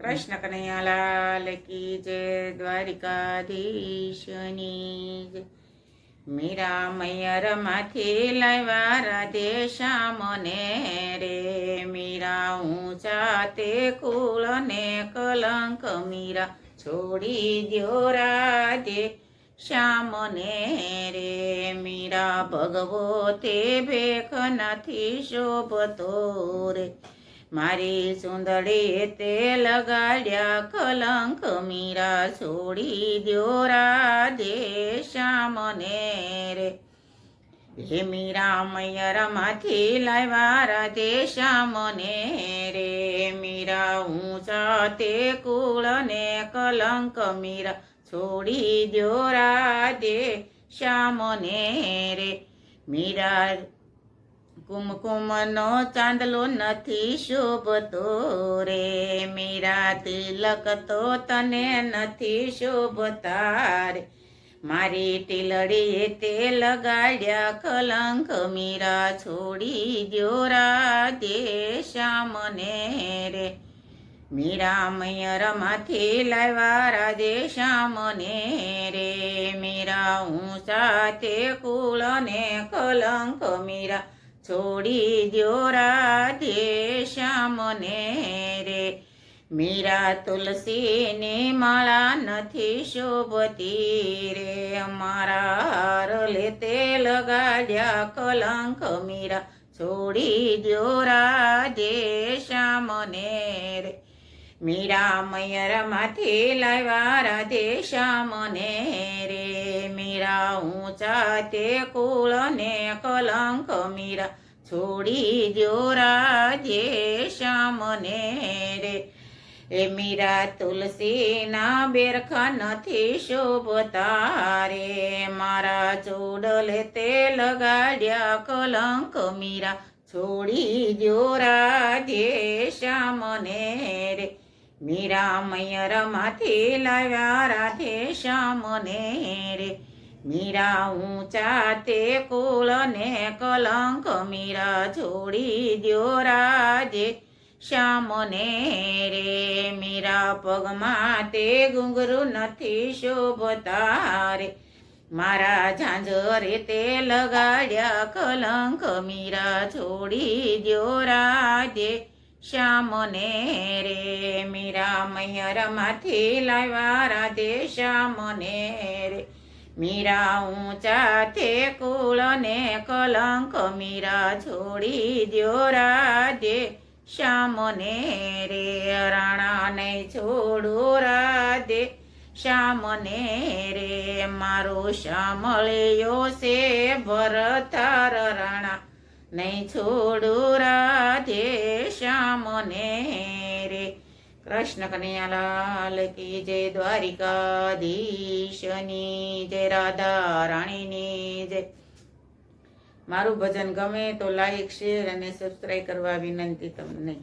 કૃષ્ણ કનૈયાલાલ કી જય દ્વારિકાધીશની જય મીરા મૈયરમાંથી લાવ્યા રાધે શ્યામને રે મીરા ઊંચા તે કુળ ને કલંક મીરા છોડી દ્યો રાધે શ્યામને રે મીરા ભગવો તે ભેખ નથી શોભતો રે મારી સુંદરી તે લગાડ્યા કલંક મીરા છોડી દ્યો રાધે શ્યામને રે. હે મીરા મૈયરમાંથી લાવ્યા રાધે શ્યામને રે. મીરા હું સાથે કુળ ને કલંક મીરા છોડી દ્યો રાધે શ્યામને રે. મીરા કુમકુમનો ચાંદલો નથી શોભતો રે. મીરા તિલક તો તને નથી શોભતા રે મારી ટીલડીએ તે લગાડ્યા કલંક મીરા છોડી દ્યો રાધે શ્યામને રે. મીરા મૈયરમાંથી લાવ્યા રાધે શ્યામને રે. મીરા હું સાથે કુળ ને કલંક મીરા છોડી દ્યો રાધે શ્યામને રે. મીરા તુલસીની માળા નથી શોભતી રે. અમારા હાર લેતે લગાડ્યા કલંક મીરા. છોડી દ્યો રાધે શ્યામને રે. મીરા મૈયરમાંથી લાવ્યા રાધે શ્યામને રે. મીરા, ઊંચા તે કુળ ને કલંક મીરા. છોડી દ્યો શ્યામ શ્યામને રે. એ મીરા તુલસીના બેરખા નથી શોભતા રે મારા ચોડલ તે લગાડ્યા કલંક મીરા. છોડી દ્યો શ્યામ શ્યામને રે. મીરા મૈયરમાંથી લાવ્યા રાધે શ્યામને રે. મીરા ઊંચા તે કુલ ને કલંક મીરા છોડી દ્યો રાધે શ્યામને રે મીરા પગમાં તે ઘૂંઘરું નથી શોભતા રે. મારા ઝાંઝરે તે લગાડ્યા કલંક મીરા છોડી દ્યો રાજે. શ્યામને રે મીરા મૈયરમાંથી લાવ્યા રાધે શ્યામને મીરા ઊંચા તે કુળ ને કલંક મીરા છોડી દ્યો રાધે, શ્યામને રે રાણા નહીં છોડો રાધે, શ્યામને રે મારો શ્યામળ્યો છે ભરતાર રાણા, નહીં છોડો રાધે, શ્યામને રે કૃષ્ણ કનૈયાલાલ કી જય દ્વારિકાધીશની જય રાધા રાણીની જય. મારું ભજન ગમે તો લાઈક શેર અને સબસ્ક્રાઈબ કરવા વિનંતી તમને.